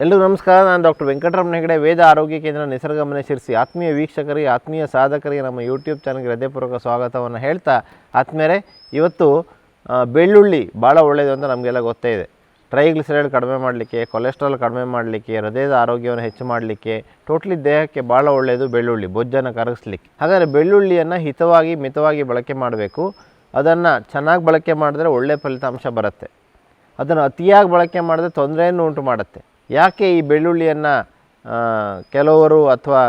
ಎಲ್ಲರಿಗೂ ನಮಸ್ಕಾರ, ನಾನು ಡಾಕ್ಟರ್ ವೆಂಕಟರಮಣ ಹೆಗಡೆ, ವೇದ ಆರೋಗ್ಯ ಕೇಂದ್ರ ನಿಸರ್ಗಮನೆ ಶಿರಿಸಿ ಆತ್ಮೀಯ ವೀಕ್ಷಕರಿಗೆ, ಆತ್ಮೀಯ ಸಾಧಕರಿಗೆ ನಮ್ಮ ಯೂಟ್ಯೂಬ್ ಚಾನಲ್ಗೆ ಹೃದಯಪೂರ್ವಕ ಸ್ವಾಗತವನ್ನು ಹೇಳ್ತಾ ಆತ್ಮೀಯರೇ ಇವತ್ತು ಬೆಳ್ಳುಳ್ಳಿ ಭಾಳ ಒಳ್ಳೆಯದು ಅಂತ ನಮಗೆಲ್ಲ ಗೊತ್ತೇ ಇದೆ. ಟ್ರೈಗ್ಲಿಸರೈಡ್ ಕಡಿಮೆ ಮಾಡಲಿಕ್ಕೆ, ಕೊಲೆಸ್ಟ್ರಾಲ್ ಕಡಿಮೆ ಮಾಡಲಿಕ್ಕೆ, ಹೃದಯದ ಆರೋಗ್ಯವನ್ನು ಹೆಚ್ಚು ಮಾಡಲಿಕ್ಕೆ, ಟೋಟ್ಲಿ ದೇಹಕ್ಕೆ ಭಾಳ ಒಳ್ಳೆಯದು ಬೆಳ್ಳುಳ್ಳಿ, ಬೊಜ್ಜನ್ನು ಕರಗಿಸ್ಲಿಕ್ಕೆ. ಹಾಗಾದರೆ ಬೆಳ್ಳುಳ್ಳಿಯನ್ನು ಹಿತವಾಗಿ, ಮಿತವಾಗಿ ಬಳಕೆ ಮಾಡಬೇಕು. ಅದನ್ನು ಚೆನ್ನಾಗಿ ಬಳಕೆ ಮಾಡಿದ್ರೆ ಒಳ್ಳೆಯ ಫಲಿತಾಂಶ ಬರುತ್ತೆ. ಅದನ್ನು ಅತಿಯಾಗಿ ಬಳಕೆ ಮಾಡಿದ್ರೆ ತೊಂದರೆಯನ್ನು ಉಂಟು ಮಾಡುತ್ತೆ. ಯಾಕೆ ಈ ಬೆಳ್ಳುಳ್ಳಿಯನ್ನು ಕೆಲವರು ಅಥವಾ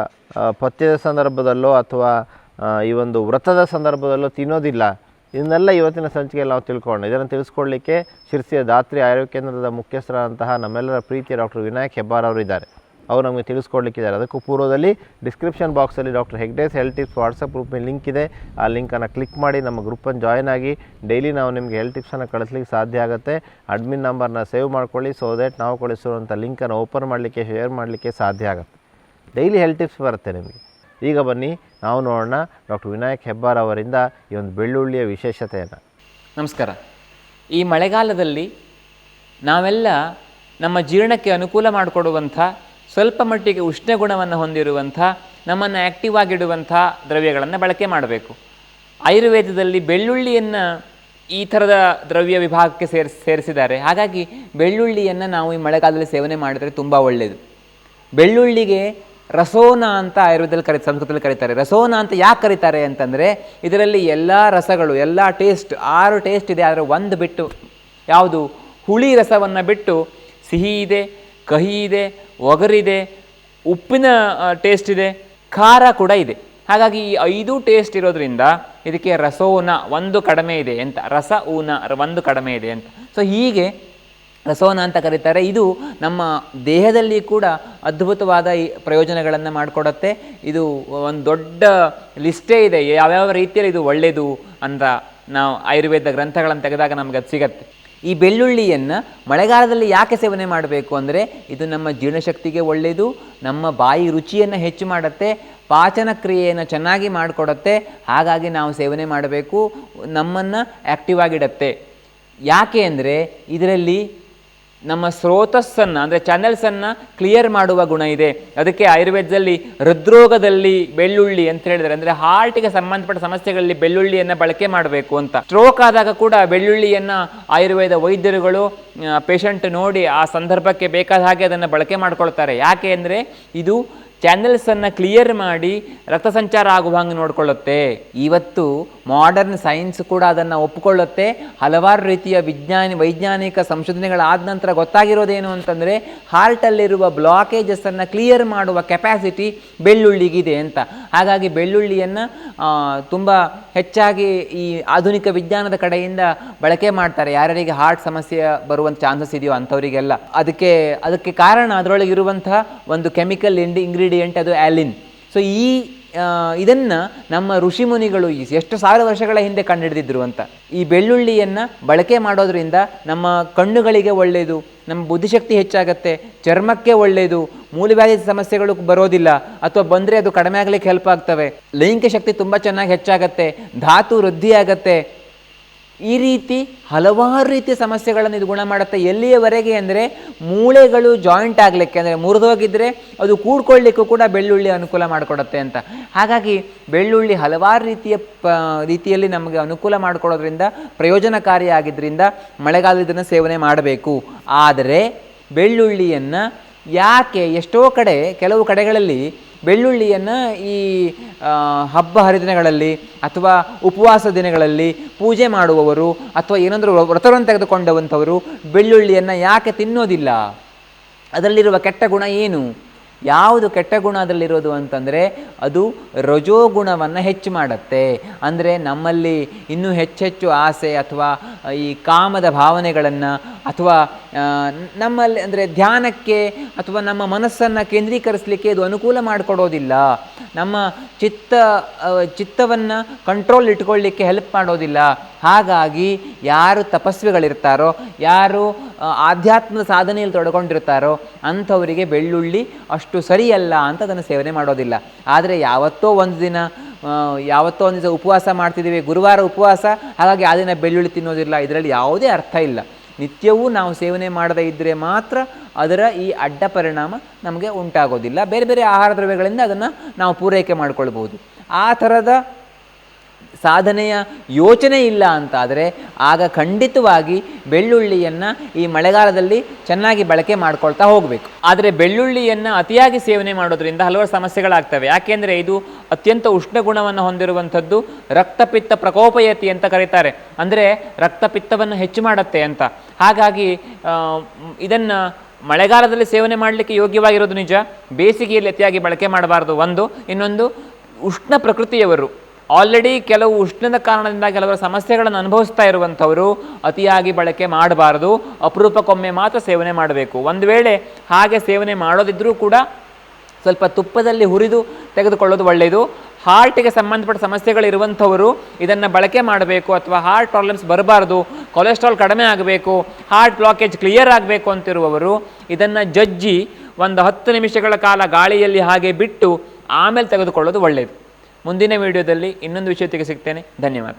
ಪಥ್ಯದ ಸಂದರ್ಭದಲ್ಲೋ ಅಥವಾ ಈ ಒಂದು ವ್ರತದ ಸಂದರ್ಭದಲ್ಲೋ ತಿನ್ನೋದಿಲ್ಲ. ಇದನ್ನೆಲ್ಲ ಇವತ್ತಿನ ಸಂಚಿಕೆಯಲ್ಲಿ ನಾವು ತಿಳ್ಕೊಂಡು ಇದನ್ನು ತಿಳಿಸ್ಕೊಳ್ಳಿಕ್ಕೆ ಶಿರ್ಸಿಯ ದಾತ್ರಿ ಆರೋಗ್ಯ ಕೇಂದ್ರದ ಮುಖ್ಯಸ್ಥರಾದಂತಹ ನಮ್ಮೆಲ್ಲರ ಪ್ರೀತಿಯ ಡಾಕ್ಟರ್ ವಿನಾಯಕ್ ಹೆಬ್ಬಾರ್ ಅವರು ಇದ್ದಾರೆ ಅವರು ನಮಗೆ ತಿಳಿಸ್ಕೊಡ್ಲಿಕ್ಕಿದ್ದಾರೆ. ಅದಕ್ಕೂ ಪೂರ್ವದಲ್ಲಿ ಡಿಸ್ಕ್ರಿಪ್ಷನ್ ಬಾಕ್ಸಲ್ಲಿ doctor Hegde's health tips WhatsApp group ಮೇಲೆ ಲಿಂಕ್ ಇದೆ. ಆ ಲಿಂಕನ್ನು ಕ್ಲಿಕ್ ಮಾಡಿ ನಮ್ಮ ಗ್ರೂಪನ್ನು ಜಾಯ್ನ್ ಆಗಿ ಡೈಲಿ ನಾವು ನಿಮಗೆ ಹೆಲ್ತ್ ಟಿಪ್ಸನ್ನು ಕಳಿಸ್ಲಿಕ್ಕೆ ಸಾಧ್ಯ ಆಗುತ್ತೆ. ಅಡ್ಮಿನ್ ನಂಬರ್ನ ಸೇವ್ ಮಾಡ್ಕೊಳ್ಳಿ ಸೊ ದಟ್ ನಾವು ಕಳಿಸಿರುವಂಥ ಲಿಂಕನ್ನು ಓಪನ್ ಮಾಡಲಿಕ್ಕೆ ಶೇರ್ ಮಾಡಲಿಕ್ಕೆ ಸಾಧ್ಯ ಆಗುತ್ತೆ. ಡೈಲಿ ಹೆಲ್ತ್ ಟಿಪ್ಸ್ ಬರುತ್ತೆ ನಿಮಗೆ. ಈಗ ಬನ್ನಿ, ನಾವು ನೋಡೋಣ ಡಾಕ್ಟರ್ ವಿನಾಯಕ್ ಹೆಬ್ಬಾರ್ ಅವರಿಂದ ಈ ಒಂದು ಬೆಳ್ಳುಳ್ಳಿಯ ವಿಶೇಷತೆಯನ್ನು. ನಮಸ್ಕಾರ. ಈ ಮಳೆಗಾಲದಲ್ಲಿ ನಾವೆಲ್ಲ ನಮ್ಮ ಜೀರ್ಣಕ್ಕೆ ಅನುಕೂಲ ಮಾಡಿಕೊಡುವಂಥ ಸ್ವಲ್ಪ ಮಟ್ಟಿಗೆ ಉಷ್ಣ ಗುಣವನ್ನು ಹೊಂದಿರುವಂಥ, ನಮ್ಮನ್ನು ಆ್ಯಕ್ಟಿವ್ ಆಗಿಡುವಂಥ ದ್ರವ್ಯಗಳನ್ನು ಬಳಕೆ ಮಾಡಬೇಕು. ಆಯುರ್ವೇದದಲ್ಲಿ ಬೆಳ್ಳುಳ್ಳಿಯನ್ನು ಈ ಥರದ ದ್ರವ್ಯ ವಿಭಾಗಕ್ಕೆ ಸೇರಿಸ್, ಸೇರಿಸಿದ್ದಾರೆ. ಹಾಗಾಗಿ ಬೆಳ್ಳುಳ್ಳಿಯನ್ನು ನಾವು ಈ ಮಳೆಗಾಲದಲ್ಲಿ ಸೇವನೆ ಮಾಡಿದರೆ ತುಂಬ ಒಳ್ಳೆಯದು ಬೆಳ್ಳುಳ್ಳಿಗೆ ರಸೋನ ಅಂತ ಆಯುರ್ವೇದದಲ್ಲಿ ಕರಿ, ಸಂಸ್ಕೃತದಲ್ಲಿ ಕರೀತಾರೆ. ರಸೋನ ಅಂತ ಯಾಕೆ ಕರೀತಾರೆ ಅಂತಂದರೆ, ಇದರಲ್ಲಿ ಎಲ್ಲ ರಸಗಳು, ಎಲ್ಲ ಟೇಸ್ಟ್, ಆರು ಟೇಸ್ಟ್ ಇದೆ, ಆದರೆ ಒಂದು ಬಿಟ್ಟು ಯಾವುದು ಹುಳಿ ರಸವನ್ನು ಬಿಟ್ಟು ಸಿಹಿ ಇದೆ, ಕಹಿ ಇದೆ ಒಗರಿದೆ, ಉಪ್ಪಿನ ಟೇಸ್ಟ್ ಇದೆ, ಖಾರ ಕೂಡ ಇದೆ. ಹಾಗಾಗಿ ಈ ಐದು ಟೇಸ್ಟ್ ಇರೋದ್ರಿಂದ ಇದಕ್ಕೆ ರಸೋನ ಒಂದು ಕಡಿಮೆ ಇದೆ ಅಂತ, ರಸ ಊನ ಒಂದು ಕಡಿಮೆ ಇದೆ ಅಂತ. ಸೊ ಹೀಗೆ ರಸೋನ ಅಂತ ಕರೀತಾರೆ. ಇದು ನಮ್ಮ ದೇಹದಲ್ಲಿ ಕೂಡ ಅದ್ಭುತವಾದ ಈ ಪ್ರಯೋಜನಗಳನ್ನು ಮಾಡಿಕೊಡತ್ತೆ. ಇದು ಒಂದು ದೊಡ್ಡ ಲಿಸ್ಟೇ ಇದೆ. ಯಾವ್ಯಾವ ರೀತಿಯಲ್ಲಿ ಇದು ಒಳ್ಳೆಯದು ಅಂತ ನಾವು ಆಯುರ್ವೇದ ಗ್ರಂಥಗಳನ್ನು ತೆಗೆದಾಗ ನಮಗೆ ಅದು ಸಿಗತ್ತೆ. ಈ ಬೆಳ್ಳುಳ್ಳಿಯನ್ನು ಮಳೆಗಾಲದಲ್ಲಿ ಯಾಕೆ ಸೇವನೆ ಮಾಡಬೇಕು ಅಂದರೆ ಇದು ನಮ್ಮ ಜೀರ್ಣಶಕ್ತಿಗೆ ಒಳ್ಳೆಯದು ನಮ್ಮ ಬಾಯಿ ರುಚಿಯನ್ನು ಹೆಚ್ಚು ಮಾಡುತ್ತೆ, ಪಾಚನ ಕ್ರಿಯೆಯನ್ನು ಚೆನ್ನಾಗಿ ಮಾಡಿಕೊಡುತ್ತೆ, ಹಾಗಾಗಿ ನಾವು ಸೇವನೆ ಮಾಡಬೇಕು, ನಮ್ಮನ್ನು ಆ್ಯಕ್ಟಿವ್ ಆಗಿಡತ್ತೆ. ಯಾಕೆ ಅಂದರೆ ಇದರಲ್ಲಿ ನಮ್ಮ ಸ್ರೋತಸ್ಸನ್ನು, ಅಂದರೆ ಚಾನೆಲ್ಸನ್ನು ಕ್ಲಿಯರ್ ಮಾಡುವ ಗುಣ ಇದೆ. ಅದಕ್ಕೆ ಆಯುರ್ವೇದದಲ್ಲಿ ಹೃದ್ರೋಗದಲ್ಲಿ ಬೆಳ್ಳುಳ್ಳಿ ಅಂತ ಹೇಳಿದರೆ ಅಂದರೆ ಹಾರ್ಟಿಗೆ ಸಂಬಂಧಪಟ್ಟ ಸಮಸ್ಯೆಗಳಲ್ಲಿ ಬೆಳ್ಳುಳ್ಳಿಯನ್ನು ಬಳಕೆ ಮಾಡಬೇಕು ಅಂತ. ಸ್ಟ್ರೋಕ್ ಆದಾಗ ಕೂಡ ಬೆಳ್ಳುಳ್ಳಿಯನ್ನು ಆಯುರ್ವೇದ ವೈದ್ಯರುಗಳು ಪೇಷಂಟ್ ನೋಡಿ ಆ ಸಂದರ್ಭಕ್ಕೆ ಬೇಕಾದ ಹಾಗೆ ಅದನ್ನು ಬಳಕೆ ಮಾಡ್ಕೊಳ್ತಾರೆ. ಯಾಕೆ ಅಂದರೆ ಇದು ಚಾನೆಲ್ಸನ್ನು ಕ್ಲಿಯರ್ ಮಾಡಿ ರಕ್ತ ಸಂಚಾರ ಆಗುವ ಹಂಗೆ ನೋಡಿಕೊಳ್ಳುತ್ತೆ. ಇವತ್ತು ಮಾಡರ್ನ್ ಸೈನ್ಸ್ ಕೂಡ ಅದನ್ನು ಒಪ್ಪಿಕೊಳ್ಳುತ್ತೆ ಹಲವಾರು ರೀತಿಯ ವಿಜ್ಞಾನಿ, ವೈಜ್ಞಾನಿಕ ಸಂಶೋಧನೆಗಳಾದ ನಂತರ ಗೊತ್ತಾಗಿರೋದೇನು ಅಂತಂದರೆ ಹಾರ್ಟಲ್ಲಿರುವ ಬ್ಲಾಕೇಜಸ್ಸನ್ನು ಕ್ಲಿಯರ್ ಮಾಡುವ ಕೆಪಾಸಿಟಿ ಬೆಳ್ಳುಳ್ಳಿಗಿದೆ ಅಂತ. ಹಾಗಾಗಿ ಬೆಳ್ಳುಳ್ಳಿಯನ್ನು ತುಂಬ ಹೆಚ್ಚಾಗಿ ಈ ಆಧುನಿಕ ವಿಜ್ಞಾನದ ಕಡೆಯಿಂದ ಬಳಕೆ ಮಾಡ್ತಾರೆ. ಯಾರ್ಯಾರಿಗೆ ಹಾರ್ಟ್ ಸಮಸ್ಯೆ ಬರುವಂಥ ಚಾನ್ಸಸ್ ಇದೆಯೋ ಅಂಥವರಿಗೆಲ್ಲ. ಅದಕ್ಕೆ ಅದಕ್ಕೆ ಕಾರಣ ಅದರೊಳಗೆ ಇರುವಂತಹ ಒಂದು ಕೆಮಿಕಲ್ ಇಂಡಿ ಇಂಗ್ರೀಡಿಯೆಂಟ್ ಅದು ಆಲಿನ್ ಸೊ ಈ ಇದನ್ನು ನಮ್ಮ ಋಷಿಮುನಿಗಳು ಮುನಿಗಳು ಎಷ್ಟು ಸಾವಿರ ವರ್ಷಗಳ ಹಿಂದೆ ಕಂಡುಹಿಡಿದಿದ್ರು ಅಂತ. ಈ ಬೆಳ್ಳುಳ್ಳಿಯನ್ನು ಬಳಕೆ ಮಾಡೋದ್ರಿಂದ ನಮ್ಮ ಕಣ್ಣುಗಳಿಗೆ ಒಳ್ಳೆಯದು, ನಮ್ಮ ಬುದ್ಧಿಶಕ್ತಿ ಹೆಚ್ಚಾಗತ್ತೆ, ಚರ್ಮಕ್ಕೆ ಒಳ್ಳೆಯದು ಮೂಲವ್ಯಾಧಿ ಸಮಸ್ಯೆಗಳು ಬರೋದಿಲ್ಲ, ಅಥವಾ ಬಂದರೆ ಅದು ಕಡಿಮೆ ಆಗಲಿಕ್ಕೆ ಹೆಲ್ಪ್ ಆಗ್ತವೆ. ಲೈಂಗಿಕ ಶಕ್ತಿ ತುಂಬ ಚೆನ್ನಾಗಿ ಹೆಚ್ಚಾಗತ್ತೆ, ಧಾತು ವೃದ್ಧಿ ಆಗತ್ತೆ ಈ ರೀತಿ ಹಲವಾರು ರೀತಿಯ ಸಮಸ್ಯೆಗಳನ್ನು ಇದು ಗುಣ ಮಾಡುತ್ತೆ. ಎಲ್ಲಿಯವರೆಗೆ ಅಂದರೆ ಮೂಳೆಗಳು ಜಾಯಿಂಟ್ ಆಗಲಿಕ್ಕೆ ಅಂದರೆ ಮುರಿದೋಗಿದ್ದರೆ ಅದು ಕೂಡ್ಕೊಳ್ಳಿಕ್ಕೂ ಕೂಡ ಬೆಳ್ಳುಳ್ಳಿ ಅನುಕೂಲ ಮಾಡಿಕೊಡುತ್ತೆ ಅಂತ. ಹಾಗಾಗಿ ಬೆಳ್ಳುಳ್ಳಿ ಹಲವಾರು ರೀತಿಯ ಪ, ರೀತಿಯಲ್ಲಿ ನಮಗೆ ಅನುಕೂಲ ಮಾಡಿಕೊಡೋದ್ರಿಂದ ಪ್ರಯೋಜನಕಾರಿಯಾಗಿದ್ದರಿಂದ ಮಳೆಗಾಲ ಇದನ್ನು ಸೇವನೆ ಮಾಡಬೇಕು. ಆದರೆ ಬೆಳ್ಳುಳ್ಳಿಯನ್ನು ಯಾಕೆ ಎಷ್ಟೋ ಕಡೆ, ಕೆಲವು ಕಡೆಗಳಲ್ಲಿ ಬೆಳ್ಳುಳ್ಳಿಯನ್ನು ಈ ಹಬ್ಬ ಹರಿದಿನಗಳಲ್ಲಿ ಅಥವಾ ಉಪವಾಸ ದಿನಗಳಲ್ಲಿ ಪೂಜೆ ಮಾಡುವವರು ಅಥವಾ ಏನಾದರೂ ವ್ರತವನ್ನು ತೆಗೆದುಕೊಂಡವಂಥವರು ಬೆಳ್ಳುಳ್ಳಿಯನ್ನು ಯಾಕೆ ತಿನ್ನೋದಿಲ್ಲ? ಅದರಲ್ಲಿರುವ ಕೆಟ್ಟ ಗುಣ ಏನು? ಯಾವುದು ಕೆಟ್ಟ ಗುಣ ಅದರಲ್ಲಿರೋದು ಅಂತಂದರೆ ಅದು ರಜೋಗುಣವನ್ನು ಹೆಚ್ಚು ಮಾಡುತ್ತೆ. ಅಂದರೆ ನಮ್ಮಲ್ಲಿ ಇನ್ನೂ ಹೆಚ್ಚೆಚ್ಚು ಆಸೆ ಅಥವಾ ಈ ಕಾಮದ ಭಾವನೆಗಳನ್ನು ಅಥವಾ ನಮ್ಮಲ್ಲಿ ಅಂದರೆ ಧ್ಯಾನಕ್ಕೆ ಅಥವಾ ನಮ್ಮ ಮನಸ್ಸನ್ನು ಕೇಂದ್ರೀಕರಿಸಲಿಕ್ಕೆ ಇದು ಅನುಕೂಲ ಮಾಡಿಕೊಡೋದಿಲ್ಲ. ನಮ್ಮ ಚಿತ್ತ ಚಿತ್ತವನ್ನು ಕಂಟ್ರೋಲ್ ಇಟ್ಕೊಳ್ಳಿಕ್ಕೆ ಹೆಲ್ಪ್ ಮಾಡೋದಿಲ್ಲ. ಹಾಗಾಗಿ ಯಾರು ತಪಸ್ವಿಗಳಿರ್ತಾರೋ, ಯಾರು ಆಧ್ಯಾತ್ಮದ ಸಾಧನೆಯಲ್ಲಿ ತೊಡಗೊಂಡಿರ್ತಾರೋ, ಅಂಥವರಿಗೆ ಬೆಳ್ಳುಳ್ಳಿ ಅಷ್ಟು ಸರಿಯಲ್ಲ ಅಂತ ಅದನ್ನು ಸೇವನೆ ಮಾಡೋದಿಲ್ಲ. ಆದರೆ ಯಾವತ್ತೋ ಒಂದು ದಿನ ಯಾವತ್ತೋ ಒಂದು ದಿವಸ ಉಪವಾಸ ಮಾಡ್ತಿದ್ದೀವಿ, ಗುರುವಾರ ಉಪವಾಸ, ಹಾಗಾಗಿ ಆ ದಿನ ಬೆಳ್ಳುಳ್ಳಿ ತಿನ್ನೋದಿಲ್ಲ. ಇದರಲ್ಲಿ ಯಾವುದೇ ಅರ್ಥ ಇಲ್ಲ. ನಿತ್ಯವೂ ನಾವು ಸೇವನೆ ಮಾಡದೇ ಇದ್ದರೆ ಮಾತ್ರ ಅದರ ಈ ಅಡ್ಡ ಪರಿಣಾಮ ನಮಗೆ ಉಂಟಾಗೋದಿಲ್ಲ. ಬೇರೆ ಬೇರೆ ಆಹಾರ ದ್ರವ್ಯಗಳಿಂದ ಅದನ್ನು ನಾವು ಪೂರೈಕೆ ಮಾಡಿಕೊಳ್ಬೋದು ಆ ಥರದ ಸಾಧನೆಯ ಯೋಚನೆ ಇಲ್ಲ ಅಂತಾದರೆ ಆಗ ಖಂಡಿತವಾಗಿ ಬೆಳ್ಳುಳ್ಳಿಯನ್ನು ಈ ಮಳೆಗಾಲದಲ್ಲಿ ಚೆನ್ನಾಗಿ ಬಳಕೆ ಮಾಡ್ಕೊಳ್ತಾ ಹೋಗಬೇಕು. ಆದರೆ ಬೆಳ್ಳುಳ್ಳಿಯನ್ನು ಅತಿಯಾಗಿ ಸೇವನೆ ಮಾಡೋದ್ರಿಂದ ಹಲವಾರು ಸಮಸ್ಯೆಗಳಾಗ್ತವೆ. ಯಾಕೆಂದರೆ ಇದು ಅತ್ಯಂತ ಉಷ್ಣ ಗುಣವನ್ನು ಹೊಂದಿರುವಂಥದ್ದು ರಕ್ತಪಿತ್ತ ಪ್ರಕೋಪಯತಿ ಅಂತ ಕರೀತಾರೆ. ಅಂದರೆ ರಕ್ತಪಿತ್ತವನ್ನು ಹೆಚ್ಚು ಮಾಡುತ್ತೆ ಅಂತ. ಹಾಗಾಗಿ ಇದನ್ನು ಮಳೆಗಾಲದಲ್ಲಿ ಸೇವನೆ ಮಾಡಲಿಕ್ಕೆ ಯೋಗ್ಯವಾಗಿರೋದು ನಿಜ. ಬೇಸಿಗೆಯಲ್ಲಿ ಅತಿಯಾಗಿ ಬಳಕೆ ಮಾಡಬಾರ್ದು. ಒಂದು. ಇನ್ನೊಂದು, ಉಷ್ಣ ಪ್ರಕೃತಿಯವರು ಆಲ್ರೆಡಿ ಕೆಲವು ಉಷ್ಣದ ಕಾರಣದಿಂದ ಕೆಲವರ ಸಮಸ್ಯೆಗಳನ್ನು ಅನುಭವಿಸ್ತಾ ಇರುವಂಥವರು ಅತಿಯಾಗಿ ಬಳಕೆ ಮಾಡಬಾರದು. ಅಪರೂಪಕ್ಕೊಮ್ಮೆ ಮಾತ್ರ ಸೇವನೆ ಮಾಡಬೇಕು. ಒಂದು ವೇಳೆ ಹಾಗೆ ಸೇವನೆ ಮಾಡೋದಿದ್ರೂ ಕೂಡ ಸ್ವಲ್ಪ ತುಪ್ಪದಲ್ಲಿ ಹುರಿದು ತೆಗೆದುಕೊಳ್ಳೋದು ಒಳ್ಳೆಯದು. ಹಾರ್ಟಿಗೆ ಸಂಬಂಧಪಟ್ಟ ಸಮಸ್ಯೆಗಳಿರುವಂಥವರು ಇದನ್ನು ಬಳಕೆ ಮಾಡಬೇಕು ಅಥವಾ ಹಾರ್ಟ್ ಪ್ರಾಬ್ಲಮ್ಸ್ ಬರಬಾರ್ದು. ಕೊಲೆಸ್ಟ್ರಾಲ್ ಕಡಿಮೆ ಆಗಬೇಕು. ಹಾರ್ಟ್ ಬ್ಲಾಕೇಜ್ ಕ್ಲಿಯರ್ ಆಗಬೇಕು ಅಂತಿರುವವರು ಇದನ್ನು ಜಜ್ಜಿ ಒಂದು ಹತ್ತು ನಿಮಿಷಗಳ ಕಾಲ ಗಾಳಿಯಲ್ಲಿ ಹಾಗೆ ಬಿಟ್ಟು ಆಮೇಲೆ ತೆಗೆದುಕೊಳ್ಳೋದು ಒಳ್ಳೆಯದು. ಮುಂದಿನ ವಿಡಿಯೋದಲ್ಲಿ ಇನ್ನೊಂದು ವಿಷಯತೆಗೆ ಸಿಗ್ತೇನೆ ಧನ್ಯವಾದ.